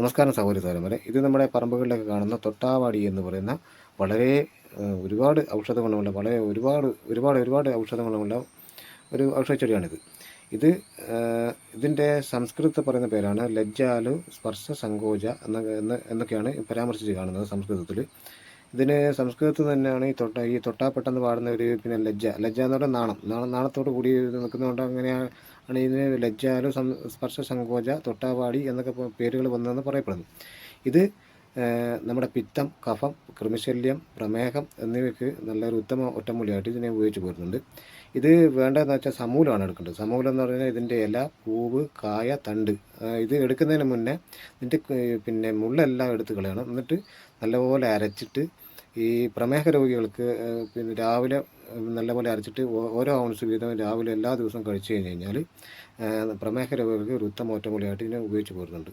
നമസ്കാരം സഹോദരി സഹോദരന്മാരെ. ഇത് നമ്മുടെ പറമ്പുകളിലൊക്കെ കാണുന്ന തൊട്ടാവാടി എന്ന് പറയുന്ന വളരെ ഒരുപാട് ഔഷധ ഗുണമുള്ള വളരെ ഒരുപാട് ഒരുപാട് ഒരുപാട് ഔഷധ ഗുണമുള്ള ഒരു ഔഷധ ചെടിയാണിത് ഇത് ഇതിന്റെ സംസ്കൃതത്തിൽ പറയുന്ന പേരാണ് ലജ്ജാലു സ്പർശ സങ്കോച എന്ന എന്നൊക്കെയാണ് പരാമർശിച്ച് കാണുന്നത് സംസ്കൃതത്തിൽ. ഇതിന് സംസ്കൃതത്തിൽ തന്നെയാണ് ഈ തൊട്ട ഈ തൊട്ടാപ്പെട്ടെന്ന് പാടുന്ന ഒരു പിന്നെ ലജ്ജ. ലജ്ജ എന്ന് പറഞ്ഞാൽ നാണം. നാണം നാണത്തോട് കൂടി നിൽക്കുന്നതുകൊണ്ട് അങ്ങനെയാണ് ഇതിന് ലജ്ജാലു സ്പർശ സങ്കോച തൊട്ടാപാടി എന്നൊക്കെ പേരുകൾ വന്നതെന്ന് പറയപ്പെടുന്നു. ഇത് നമ്മുടെ പിത്തം കഫം കൃമിശല്യം പ്രമേഹം എന്നിവയ്ക്ക് നല്ലൊരു ഉത്തമ ഒറ്റമൂലിയായിട്ട് ഇതിനെ ഉപയോഗിച്ച് പോരുന്നുണ്ട്. ഇത് വേണ്ടതെന്ന് വെച്ചാൽ സമൂലമാണ് എടുക്കേണ്ടത്. സമൂലം എന്ന് പറഞ്ഞാൽ ഇതിന്റെ ഇല പൂവ് കായ തണ്ട്. ഇത് എടുക്കുന്നതിന് മുന്നേ ഇതിന്റെ പിന്നെ മുള്ളെല്ലാം എടുത്ത് കളയണം. എന്നിട്ട് നല്ലപോലെ അരച്ചിട്ട് ഈ പ്രമേഹ രോഗികൾക്ക് പിന്നെ രാവിലെ നല്ലപോലെ അരച്ചിട്ട് ഓരോ ഔൺസ് വീതം രാവിലെ എല്ലാ ദിവസവും കഴിച്ചു കഴിഞ്ഞ് കഴിഞ്ഞാൽ പ്രമേഹ രോഗികൾക്ക് ഒരു ഉത്തമ ഒറ്റമൂലിയായിട്ട് ഇതിനെ ഉപയോഗിച്ച് പോരുന്നുണ്ട്.